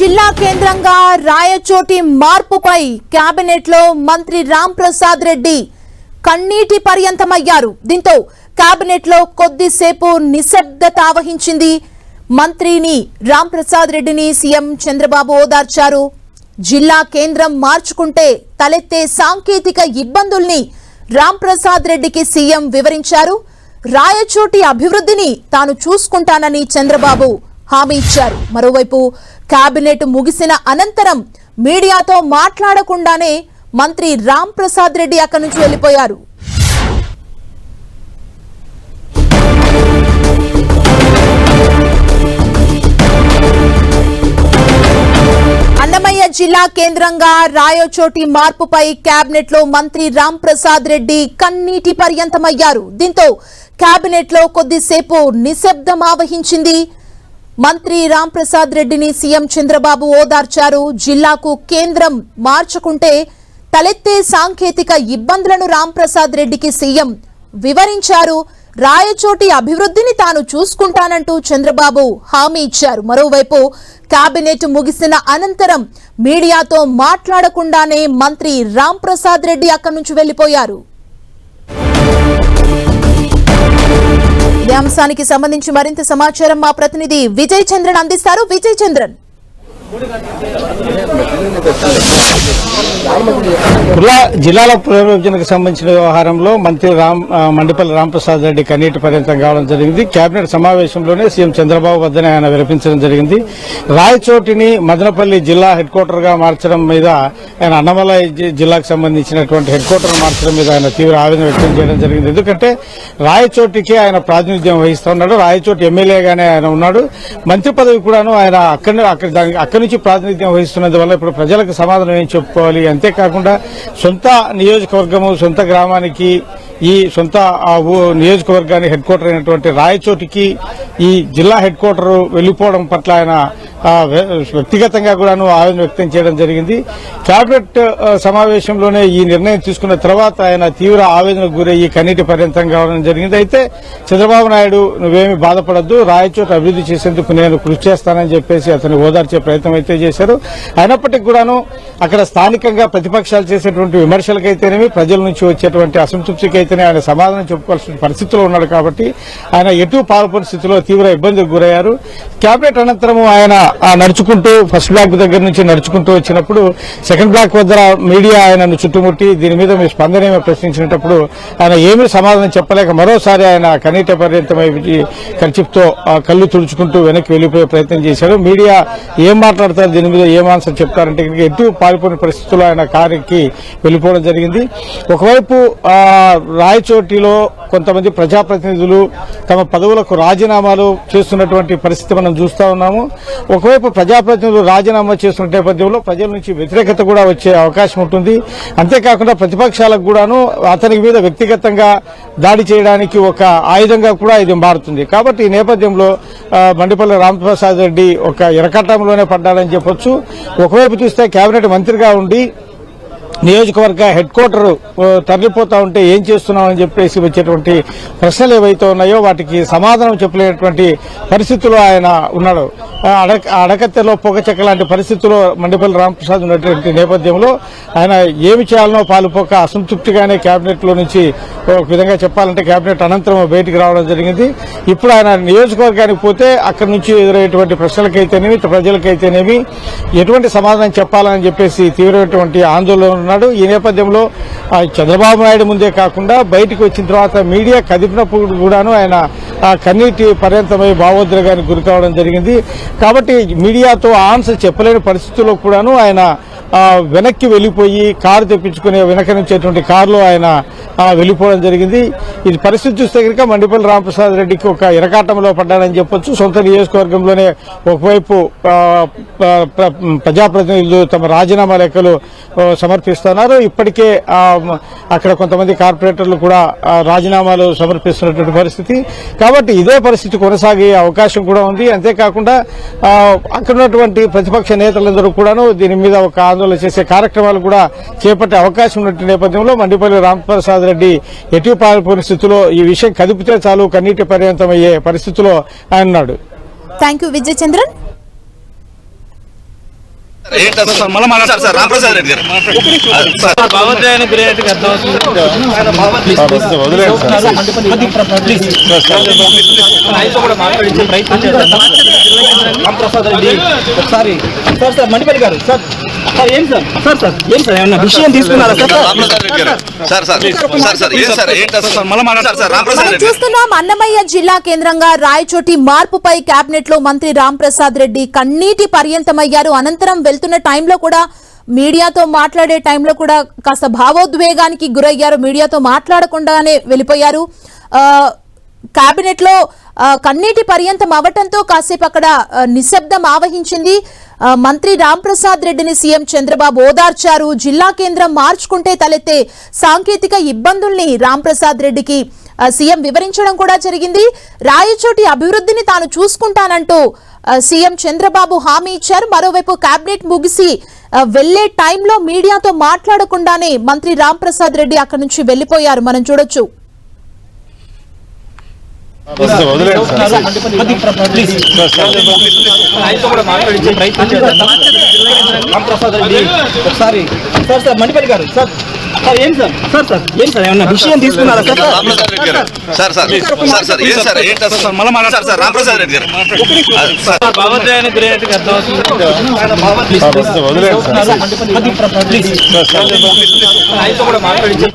జిల్లా కేంద్రంగా రాయచోటి మార్పుపై కేబినెట్లో మంత్రి రామ్ ప్రసాద్ రెడ్డి కన్నీటి పర్యంతమయ్యారు. దీంతో కేబినెట్లో కొద్దిసేపు నిశ్శబ్దత ఆవహించింది మంత్రిని రామ్ ప్రసాద్ రెడ్డిని సీఎం చంద్రబాబు ఓదార్చారు. జిల్లా కేంద్రం మార్చుకుంటే తలెత్తే సాంకేతిక ఇబ్బందుల్ని రామ్ ప్రసాద్ రెడ్డికి సీఎం వివరించారు. రాయచోటి అభివృద్ధిని తాను చూసుకుంటానని చంద్రబాబు హామీ ఇచ్చారు. మరోవైపు కేబినెట్ ముగిసిన అనంతరం మీడియాతో మాట్లాడకుండానే మంత్రి రామ్ ప్రసాద్ రెడ్డి అక్కడి నుంచి వెళ్ళిపోయారు అన్నమయ్య జిల్లా కేంద్రంగా రాయోచోటి మార్పుపై కేబినెట్లో మంత్రి రామ్ ప్రసాద్ రెడ్డి కన్నీటి పర్యంతమయ్యారు. దీంతో కేబినెట్లో కొద్దిసేపు నిశ్శబ్దం ఆవహించింది మంత్రి రామ్ ప్రసాద్ రెడ్డిని సీఎం చంద్రబాబు ఓదార్చారు. జిల్లాకు కేంద్రం మార్చుకుంటే తలెత్తే సాంకేతిక ఇబ్బందులను రామ్ ప్రసాద్ రెడ్డికి సీఎం వివరించారు. రాయచోటి అభివృద్ధిని తాను చూసుకుంటానంటూ చంద్రబాబు హామీ ఇచ్చారు. మరోవైపు కేబినెట్ ముగిసిన అనంతరం మీడియాతో మాట్లాడకుండానే మంత్రి రామ్ ప్రసాద్ రెడ్డి అక్కడి నుంచి వెళ్ళిపోయారు ఇదే అంశానికి సంబంధించి మరింత సమాచారం మా ప్రతినిధి విజయ్ చంద్రన్ అందిస్తారు. విజయ్ చంద్రన్. జిల్లా జిల్లాల పునర్విభజనకు సంబంధించిన వ్యవహారంలో మంత్రి రామ్ మండిపల్లి రాంప్రసాద్ రెడ్డి కన్నీటి పర్యంతం కావడం జరిగింది. కేబినెట్ సమావేశంలోనే సీఎం చంద్రబాబు వద్దనే ఆయన విరపించడం జరిగింది. రాయచోటిని మదనపల్లి జిల్లా హెడ్ క్వార్టర్గా మార్చడం మీద ఆయన అన్నమలై జిల్లాకు సంబంధించినటువంటి హెడ్ క్వార్టర్ మార్చడం మీద ఆయన తీవ్ర ఆవేదన వ్యక్తం చేయడం జరిగింది. ఎందుకంటే రాయచోటికి ఆయన ప్రాతినిధ్యం వహిస్తూ ఉన్నాడు. రాయచోటి ఎమ్మెల్యేగానే ఆయన ఉన్నాడు. మంత్రి పదవి కూడాను ఆయన అక్కడ అక్కడ నుంచి ప్రాతినిధ్యం వహిస్తున్నందువల్ల ఇప్పుడు ప్రజలకు సమాధానం ఏం చెప్పుకోవాలి? అంతేకాకుండా సొంత నియోజకవర్గము సొంత గ్రామానికి ఈ సొంత ఆ నియోజకవర్గానికి హెడ్ క్వార్టర్ అయినటువంటి రాయచోటికి ఈ జిల్లా హెడ్ క్వార్టర్ వెళ్ళిపోవడం పట్ల ఆయన వ్య- వ్యక్తిగతంగా కూడాను ఆవేదన వ్యక్తం చేయడం జరిగింది. కేబినెట్ సమావేశంలోనే ఈ నిర్ణయం తీసుకున్న తర్వాత ఆయన తీవ్ర ఆవేదనకు గురయ్యి కన్నీటి పర్యంతం కావడం జరిగింది. అయితే చంద్రబాబు నాయుడు నువ్వేమి బాధపడద్దు రాయచోట అభివృద్ధి చేసేందుకు నేను కృషి చేస్తానని చెప్పేసి అతను ఓదార్చే ప్రయత్నం అయితే చేశారు. అయినప్పటికీ కూడాను అక్కడ స్థానికంగా ప్రతిపక్షాలు చేసేటువంటి విమర్శలకైతేనేమి ప్రజల నుంచి వచ్చేటువంటి అసంతృప్తికి అయితేనే ఆయన సమాధానం చెప్పుకోవాల్సిన పరిస్థితిలో ఉన్నాడు కాబట్టి ఆయన ఎటు పాల్పడిన స్థితిలో తీవ్ర ఇబ్బందులకు గురయ్యారు. క్యాబినెట్ అనంతరం ఆయన నడుచుకుంటూ ఫస్ట్ బ్లాక్ దగ్గర నుంచి నడుచుకుంటూ వచ్చినప్పుడు సెకండ్ బ్లాక్ వద్ద మీడియా ఆయనను చుట్టుముట్టి దీని మీద మీ స్పందన ఏమో ప్రశ్నించినప్పుడు ఆయన ఏమీ సమాధానం చెప్పలేక మరోసారి ఆయన కనీట పర్యంతమై ఖర్చుతో కళ్ళు తుడుచుకుంటూ వెనక్కి వెళ్ళిపోయే ప్రయత్నం చేశాడు. మీడియా ఏం మాట్లాడతారు? దీని మీద ఏం ఆన్సర్ చెప్తారంటే ఎటు పాల్పడిన పరిస్థితుల్లో ఆయన కారుకి వెళ్ళిపోవడం జరిగింది. ఒకవైపు రాయచోటిలో కొంతమంది ప్రజాప్రతినిధులు తమ పదవులకు రాజీనామాలు చేస్తున్నటువంటి పరిస్థితి మనం చూస్తా ఉన్నాము. ఒకవైపు ప్రజాప్రతినిధులు రాజీనామా చేస్తున్న నేపథ్యంలో ప్రజల నుంచి వ్యతిరేకత కూడా వచ్చే అవకాశం ఉంటుంది. అంతేకాకుండా ప్రతిపక్షాలకు కూడాను అతని మీద వ్యక్తిగతంగా దాడి చేయడానికి ఒక ఆయుధంగా కూడా ఇది మారుతుంది. కాబట్టి ఈ నేపథ్యంలో మండిపల్లి రామప్రసాద్ రెడ్డి ఒక ఇరకట్టంలోనే పడ్డాడని చెప్పొచ్చు. ఒకవైపు చూస్తే కేబినెట్ మంత్రిగా ఉండి నియోజకవర్గ హెడ్ క్వార్టర్ తరలిపోతా ఉంటే ఏం చేస్తున్నామని చెప్పేసి వచ్చేటువంటి ప్రశ్నలు ఏవైతే ఉన్నాయో వాటికి సమాధానం చెప్పలేనటువంటి పరిస్థితుల్లో ఆయన ఉన్నాడు. అడక అడకత్తెలో పొగచెక్క లాంటి పరిస్థితుల్లో మండిపల్లి రామప్రసాద్ ఉన్నటువంటి నేపథ్యంలో ఆయన ఏమి చేయాలనో పాలుపోక అసంతృప్తిగానే క్యాబినెట్లో నుంచి ఒక విధంగా చెప్పాలంటే కేబినెట్ అనంతరం బయటికి రావడం జరిగింది. ఇప్పుడు ఆయన నియోజకవర్గానికి పోతే అక్కడి నుంచి ఎదురయ్యేటువంటి ప్రశ్నలకైతేనేమి ప్రజలకైతేనేమి ఎటువంటి సమాధానం చెప్పాలని చెప్పేసి తీవ్రమైనటువంటి ఆందోళన ఉన్నాడు ఈ నేపథ్యంలో ఆ, చంద్రబాబు నాయుడు ముందే కాకుండా బయటికి వచ్చిన తర్వాత మీడియా కదిపినప్పుడు కూడాను ఆయన ఆ, కన్నీటి పర్యంతమై భావోద్రేగానికి గురి కావడం జరిగింది. కాబట్టి మీడియాతో ఆన్సర్ చెప్పలేని పరిస్థితుల్లో కూడాను ఆయన వెనక్కి వెళ్ళిపోయి కారు తెప్పించుకునే వెనక నుంచేటువంటి కారులో ఆయన వెళ్ళిపోవడం జరిగింది. ఇది పరిస్థితి చూస్తే కనుక మండిపల్లి రామప్రసాద్ రెడ్డికి ఒక ఇరకాటంలో పడ్డానని చెప్పొచ్చు. సొంత నియోజకవర్గంలోనే ఒకవైపు ప్ర- ప్రజాప్రతినిధులు తమ రాజీనామా లెక్కలు సమర్పిస్తున్నారు. ఇప్పటికే అక్కడ కొంతమంది కార్పొరేటర్లు కూడా రాజీనామాలు సమర్పిస్తున్నటువంటి పరిస్థితి. కాబట్టి ఇదే పరిస్థితి కొనసాగే అవకాశం కూడా ఉంది. అంతేకాకుండా అక్కడ ఉన్నటువంటి ప్రతిపక్ష నేతలందరూ కూడాను దీని మీద ఒక ఆందోళన చేసే కార్యక్రమాలు కూడా చేపట్టే అవకాశం ఉన్నటువంటి నేపథ్యంలో మండిపల్లి రామప్రసాద్ రెడ్డి ఎటు పాల్పోయిన స్థితిలో ఈ విషయం కదిపితే చాలు కన్నీటి పర్యంతమయ్యే పరిస్థితిలో ఆయన ఉన్నాడు. థ్యాంక్ యూ విజయ్ చంద్రన్ మళ్ళీ మాట్లాడారు సార్ రామప్రసాద్ రెడ్డి గారు సార్ భావోద్వేగాన్ని గురైనట్టుగా అర్థం ఆయనతో కూడా మాట్లాడించే ప్రయత్నం చేద్దాం రామప్రసాద్ రెడ్డి ఒకసారి sir sir Mandipalli garu sir sir ఏం సార్ సార్ సార్ ఏం సార్ ఏమన్నా విషయం తీసుకున్నారా sir Ramaprasad Reddy garu. Sir sir sir sir ఏం సార్ ఏంటి సార్ మళ్ళీ మాట్లాడారు సార్ రామప్రసాద్ మనం రెడ్డి గారు చూస్తున్నాం అన్నమయ్య జిల్లా కేంద్రంగా రాయచోటి మార్పుపై కేబినెట్లో మంత్రి రామ్ ప్రసాద్ రెడ్డి కన్నీటి పర్యంతమయ్యారు. అనంతరం వెళ్తున్న టైంలో కూడా మీడియాతో మాట్లాడే టైంలో కూడా కాస్త భావోద్వేగానికి గురయ్యారు. మీడియాతో మాట్లాడకుండానే వెళ్ళిపోయారు. క్యాబినెట్లో కన్నీటి పర్యంతం అవటంతో కాసేపు అక్కడ నిశ్శబ్దం ఆవహించింది. మంత్రి రాంప్రసాద్ రెడ్డిని సీఎం చంద్రబాబు ఓదార్చారు. జిల్లా కేంద్రం మార్చుకుంటే తలెత్తే సాంకేతిక ఇబ్బందుల్ని రాంప్రసాద్ రెడ్డికి సీఎం వివరించడం కూడా జరిగింది. రాయచోటి అభివృద్ధిని తాను చూసుకుంటానంటూ సీఎం చంద్రబాబు హామీ ఇచ్చారు. మరోవైపు కేబినెట్ ముగిసి వెళ్ళే టైంలో మీడియాతో మాట్లాడకుండానే మంత్రి రామ్ ప్రసాద్ రెడ్డి అక్కడి నుంచి వెళ్ళిపోయారు మనం చూడొచ్చు. ప్రయత్నం ఒకసారి. Sir sir Mandipalli garu. Sir. Sir ఏం సార్ సార్ సార్ ఏం సార్ ఏమన్నా విషయం తీసుకున్నారా sir Ramaprasad Reddy garu sir sir sir sir ఏం సార్ ఏంటి సార్ మళ్ళీ మాట్లాడారు సార్ రామప్రసాద్ రెడ్డి గారు సార్ భావోద్వేగాన్ని గురైనట్టుగా అర్థం ఆయనతో కూడా మాట్లాడించే